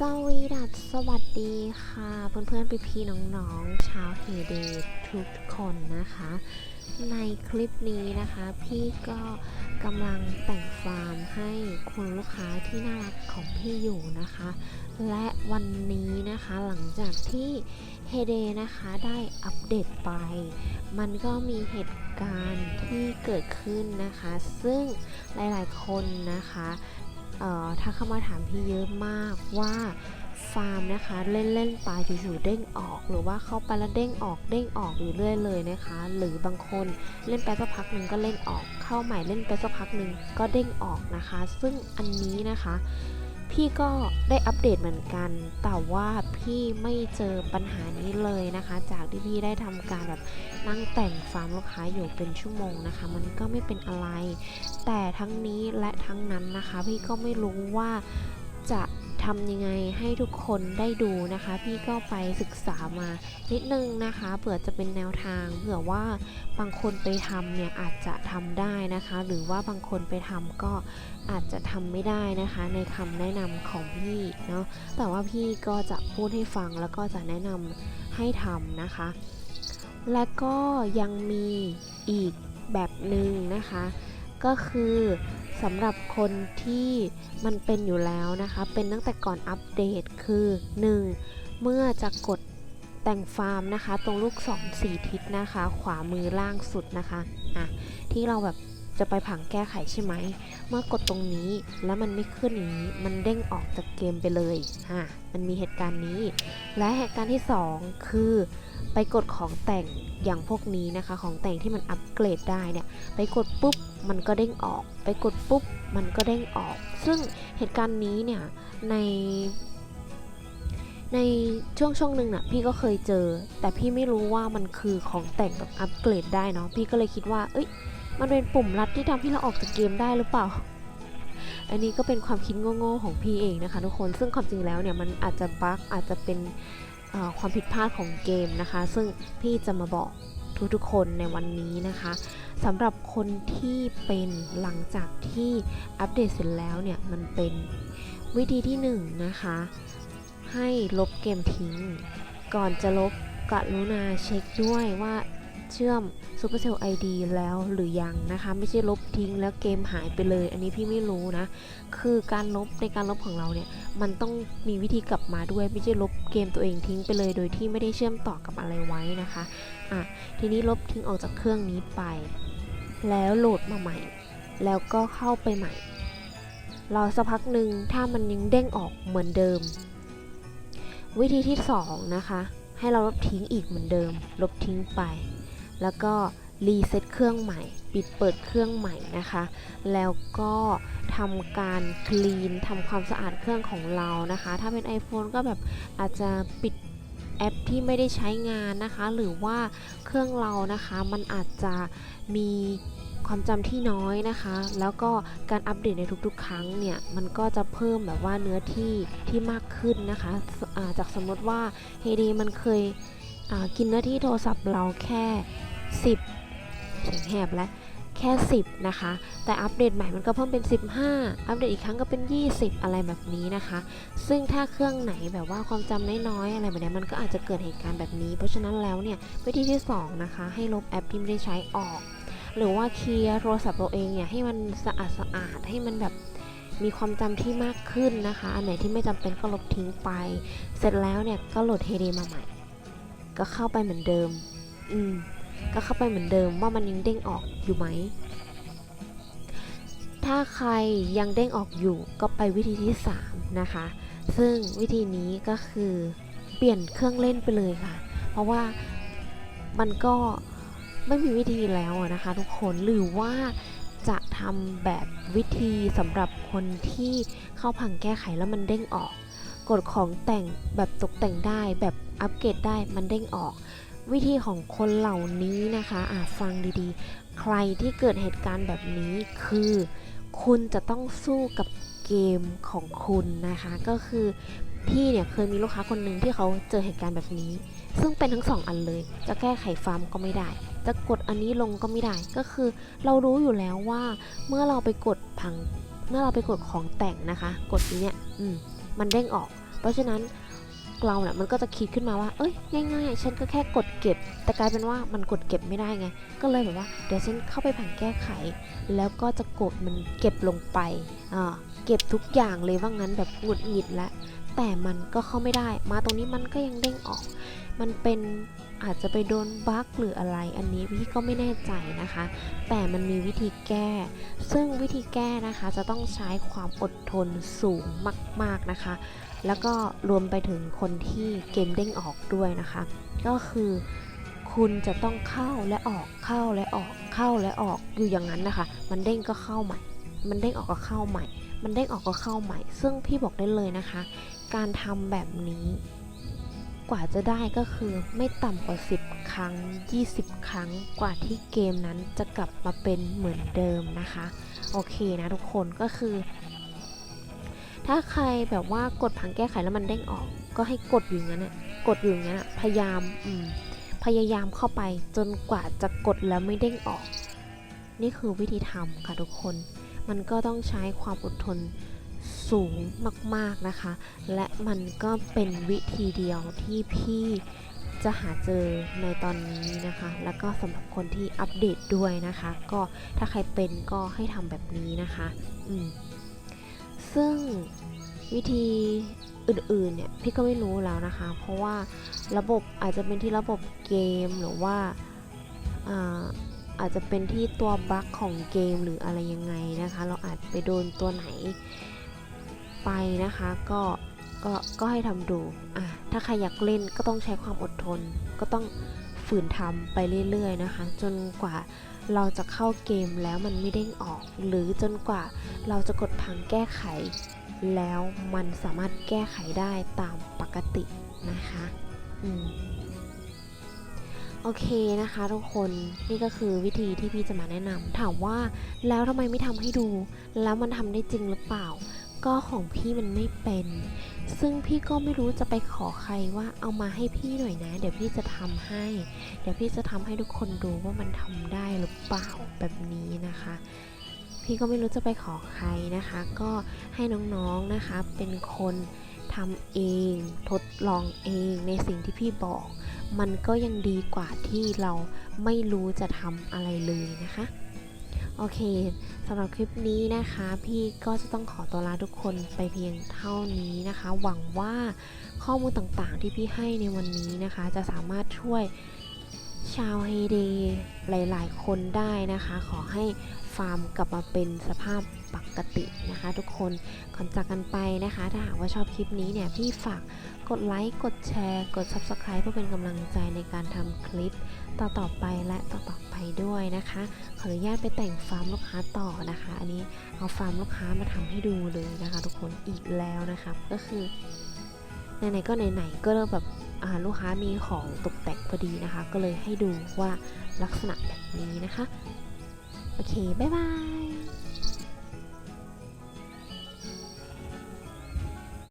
สวีดัสสวัสดีค่ะเพื่อนๆพี่ๆน้องๆ ชาวเฮเดทุกคนนะคะ ในคลิปนี้นะคะ พี่ก็กำลังแต่งฟาร์มให้คุณลูกค้าที่น่ารักของพี่อยู่นะคะ และวันนี้นะคะหลังจากที่เฮเดนะคะได้อัปเดตไป มันก็มีเหตุการณ์ที่เกิดขึ้นนะคะ ซึ่งหลายๆคนนะคะ เอ่อถ้าเข้ามาถามพี่เยอะมากว่าฟาร์มนะคะเล่นเล่นไปอยู่ๆเด้งออก หรือว่าเข้าไปแล้วเด้งออกเด้งออกอยู่เรื่อยเลยนะคะ หรือบางคนเล่นไปสักพักหนึ่งก็เล่นออก เข้าใหม่เล่นไปสักพักหนึ่งก็เด้งออกนะคะ ซึ่งอันนี้นะคะ พี่ก็ได้อัปเดตเหมือนกัน แต่ว่าพี่ไม่เจอปัญหานี้เลยนะคะ จากที่พี่ได้ทำการแบบนั่งแต่งฟาร์มลูกค้าอยู่เป็นชั่วโมงนะคะ มันก็ไม่เป็นอะไร แต่ทั้งนี้และทั้งนั้นนะคะ พี่ก็ไม่รู้ว่าจะ ทำยังไงให้ทุกคนได้ดูนะคะ พี่ก็ไปศึกษามานิดนึงนะคะเผื่อจะเป็นแนวทางเผื่อว่าบางคนไปทำเนี่ยอาจจะทำได้นะคะ หรือว่าบางคนไปทำก็อาจจะทำไม่ได้นะคะ ในคำแนะนำของพี่เนาะแต่ว่าพี่ก็จะพูดให้ฟังแล้วก็จะแนะนำให้ทำนะคะ และก็ยังมีอีกแบบหนึ่งนะคะ ก็คือสำหรับคนที่มันเป็นอยู่แล้วนะคะ เป็นตั้งแต่ก่อนอัปเดตคือ 1. เมื่อจะกดแต่งฟาร์มนะคะ ตรงลูกศรสีทิศนะคะ ขวามือล่างสุดนะคะอะที่เราแบบ จะไปผังแก้ไขใช่ไหม เมื่อกดตรงนี้แล้วมันไม่ขึ้นอย่างนี้ มันเด้งออกจากเกมไปเลยอะมันมีเหตุการณ์นี้ และเหตุการณ์ที่ 2 คือ ไปกดของแต่งอย่างพวกนี้นะคะ ของแต่งที่มันอัปเกรดได้เนี่ย ไปกดปุ๊บมันก็เด้งออก ไปกดปุ๊บมันก็เด้งออก ซึ่งเหตุการณ์นี้เนี่ยในในช่วงช่วงหนึ่งน่ะพี่ก็เคยเจอ แต่พี่ไม่รู้ว่ามันคือของแต่งแบบอัปเกรดได้เนาะพี่ก็เลยคิดว่า เอ้ย มันเป็นปุ่มลัดที่ทำให้เราออกจากเกมได้หรือเปล่า อันนี้ก็เป็นความคิดโง่ๆของพี่เองนะคะทุกคน ซึ่งความจริงแล้วเนี่ยมันอาจจะบั๊กอาจจะเป็นความผิดพลาดของเกมนะคะ ซึ่งพี่จะมาบอกทุกๆคนในวันนี้นะคะสำหรับคนที่เป็นหลังจากที่อัปเดตเสร็จแล้วเนี่ยมันเป็นวิธีที่1นงนะคะ ให้ลบเกมทิ้ง ก่อนจะลบกรุณาเช็คด้วยว่า เชื่อม Supercell ID แล้วหรือยังนะคะ ไม่ใช่ลบทิ้งแล้วเกมหายไปเลย อันนี้พี่ไม่รู้นะ คือการลบในการลบของเราเนี่ย มันต้องมีวิธีกลับมาด้วย ไม่ใช่ลบเกมตัวเองทิ้งไปเลย โดยที่ไม่ได้เชื่อมต่อกับอะไรไว้นะคะอะทีนี้ลบทิ้งออกจากเครื่องนี้ไป แล้วโหลดมาใหม่ แล้วก็เข้าไปใหม่รอสักพักหนึ่งถ้ามันยังเด้งออกเหมือนเดิม วิธีที่สองนะคะให้เราลบทิ้งอีกเหมือนเดิม ลบทิ้งไป แล้วก็รีเซ็ตเครื่องใหม่ ปิดเปิดเครื่องใหม่นะคะ แล้วก็ทำการคลีนทำความสะอาดเครื่องของเรานะคะ ถ้าเป็น iPhone ก็แบบอาจจะปิดแอปที่ไม่ได้ใช้งานนะคะ หรือว่าเครื่องเรานะคะมันอาจจะมีความจำที่น้อยนะคะ แล้วก็การอัปเดตในทุกๆ ครั้งเนี่ยมันก็จะเพิ่มแบบว่าเนื้อที่ที่มากขึ้นนะคะาจากสมมติว่าเฮดีมันเคยกินเนื้อที่โทรศัพท์เราแค่ 10เสียงแหบแล้วแค่ 10 นะคะ แต่อัปเดตใหม่มันก็เพิ่มเป็น 15 อัปเดตอีกครั้งก็เป็น 20 อะไรแบบนี้นะคะ ซึ่งถ้าเครื่องไหนแบบว่าความจำน้อยๆอะไรแบบนี้มันก็อาจจะเกิดเหตุการณ์แบบนี้ เพราะฉะนั้นแล้วเนี่ยวิธีที่ 2 นะคะ ให้ลบแอปที่ไม่ได้ใช้ออก หรือว่าเคลียร์โทรศัพท์เราเองเนี่ยให้มันสะอาดสะอาดให้มันแบบมีความจำที่มากขึ้นนะคะ อันไหนที่ไม่จำเป็นก็ลบทิ้งไป เสร็จแล้วเนี่ยก็โหลดเฮเดมาใหม่ ก็เข้าไปเหมือนเดิม อืม ก็เข้าไปเหมือนเดิมว่ามันยังเด้งออกอยู่ไหม ถ้าใครยังเด้งออกอยู่ก็ไปวิธีที่ 3 นะคะ ซึ่งวิธีนี้ก็คือเปลี่ยนเครื่องเล่นไปเลยค่ะ เพราะว่ามันก็ไม่มีวิธีแล้วนะคะทุกคนหรือว่าจะทำแบบวิธีสำหรับคนที่เข้าพังแก้ไขแล้วมันเด้งออก กดของแต่งแบบตกแต่งได้แบบอัปเกรดได้มันเด้งออก วิธีของคนเหล่านี้นะคะอะฟังดีๆ ใครที่เกิดเหตุการณ์แบบนี้คือ คุณจะต้องสู้กับเกมของคุณนะคะ ก็คือพี่เนี่ยเคยมีลูกค้าคนหนึ่งที่เขาเจอเหตุการณ์แบบนี้ ซึ่งเป็นทั้งสองอันเลย จะแก้ไขฟาร์มก็ไม่ได้ จะกดอันนี้ลงก็ไม่ได้ ก็คือเรารู้อยู่แล้วว่าเมื่อเราไปกดพัง เมื่อเราไปกดของแต่งนะคะ กดนี้เนี่ยอืมมันเด้งออก เพราะฉะนั้น เราเนี่ยมันก็จะคิดขึ้นมาว่า เอ้ยง่ายๆ ฉันก็แค่กดเก็บ แต่กลายเป็นว่ามันกดเก็บไม่ได้ไง ก็เลยแบบว่าเดี๋ยวฉันเข้าไปผังแก้ไข แล้วก็จะกดมันเก็บลงไปอ่าเก็บทุกอย่างเลยว่างั้นแบบหงุดหงิดแล้วแต่มันก็เข้าไม่ได้ มาตรงนี้มันก็ยังเด้งออก มันเป็นอาจจะไปโดนบั๊กหรืออะไร อันนี้พี่ก็ไม่แน่ใจนะคะ แต่มันมีวิธีแก้ ซึ่งวิธีแก้นะคะจะต้องใช้ความอดทนสูงมาก ๆนะคะ แล้วก็รวมไปถึงคนที่เกมเด้งออกด้วยนะคะ ก็คือคุณจะต้องเข้าและออกเข้าและออกเข้าและออกอยู่อย่างนั้นนะคะ มันเด้งก็เข้าใหม่ มันเด้งออกก็เข้าใหม่ มันเด้งออกก็เข้าใหม่ ซึ่งพี่บอกได้เลยนะคะ การทำแบบนี้ กว่าจะได้ก็คือไม่ต่ำกว่า 10 ครั้ง 20 ครั้งกว่าที่เกมนั้นจะกลับมาเป็นเหมือนเดิมนะคะ โอเคนะทุกคนก็คือ ถ้าใครแบบว่ากดผังแก้ไขแล้วมันเด้งออก ก็ให้กดอยู่งั้นน่ะกดอยู่งั้นพยายามอืมพยายามเข้าไปจนกว่าจะกดแล้วไม่เด้งออก นี่คือวิธีทำค่ะทุกคน มันก็ต้องใช้ความอดทนสูงมากๆนะคะ และมันก็เป็นวิธีเดียวที่พี่จะหาเจอในตอนนี้นะคะ แล้วก็สำหรับคนที่อัปเดตด้วยนะคะ ก็ถ้าใครเป็นก็ให้ทำแบบนี้นะคะ อืม ซึ่งวิธีอื่นๆเนี่ยพี่ก็ไม่รู้แล้วนะคะ เพราะว่าระบบอาจจะเป็นที่ระบบเกมหรือว่าอาอาจจะเป็นที่ตัวบั๊กของเกมหรืออะไรยังไงนะคะ เราอาจไปโดนตัวไหนไปนะคะก็ก็ก็ให้ทำดูอะถ้าใครอยากเล่นก็ต้องใช้ความอดทน ก็ต้องฝืนทำไปเรื่อยๆนะคะ จนกว่า เราจะเข้าเกมแล้วมันไม่เด้งออก หรือจนกว่าเราจะกดพังแก้ไข แล้วมันสามารถแก้ไขได้ตามปกตินะคะอืมโอเคนะคะทุกคนนี่ก็คือวิธีที่พี่จะมาแนะนำถามว่าแล้วทำไมไม่ทำให้ดู แล้วมันทำได้จริงหรือเปล่า ก็ของพี่มันไม่เป็น ซึ่งพี่ก็ไม่รู้จะไปขอใครว่าเอามาให้พี่หน่อยนะ เดี๋ยวพี่จะทำให้ เดี๋ยวพี่จะทำให้ทุกคนดูว่ามันทำได้หรือเปล่าแบบนี้นะคะ พี่ก็ไม่รู้จะไปขอใครนะคะ ก็ให้น้องๆนะคะเป็นคนทำเองทดลองเองในสิ่งที่พี่บอก มันก็ยังดีกว่าที่เราไม่รู้จะทำอะไรเลยนะคะ โอเคสำหรับคลิปนี้นะคะ พี่ก็จะต้องขอตัวลาทุกคนไปเพียงเท่านี้นะคะ หวังว่าข้อมูลต่างๆที่พี่ให้ในวันนี้นะคะ จะสามารถช่วยชาวเฮเดหลาย ๆ คนได้นะคะ ขอให้ ฟาร์มกลับมาเป็นสภาพปกตินะคะ ทุกคนก่อนจากกันไปนะคะ ถ้าหากว่าชอบคลิปนี้เนี่ยพี่ฝากกดไลค์กดแชร์ กด Subscribe เพื่อเป็นกำลังใจในการทำคลิปต่อๆไปและต่อๆไปด้วยนะคะ ขออนุญาตไปแต่งฟาร์มลูกค้าต่อนะคะ อันนี้เอาฟาร์มลูกค้ามาทำให้ดูเลยนะคะ ทุกคนอีกแล้วนะคะก็คือไหนๆก็ไหนๆก็แบบลูกค้ามีของตกแต่งพอดีนะคะ ก็เลยให้ดูว่าลักษณะแบบนี้นะคะ โอเค บ๊ายบาย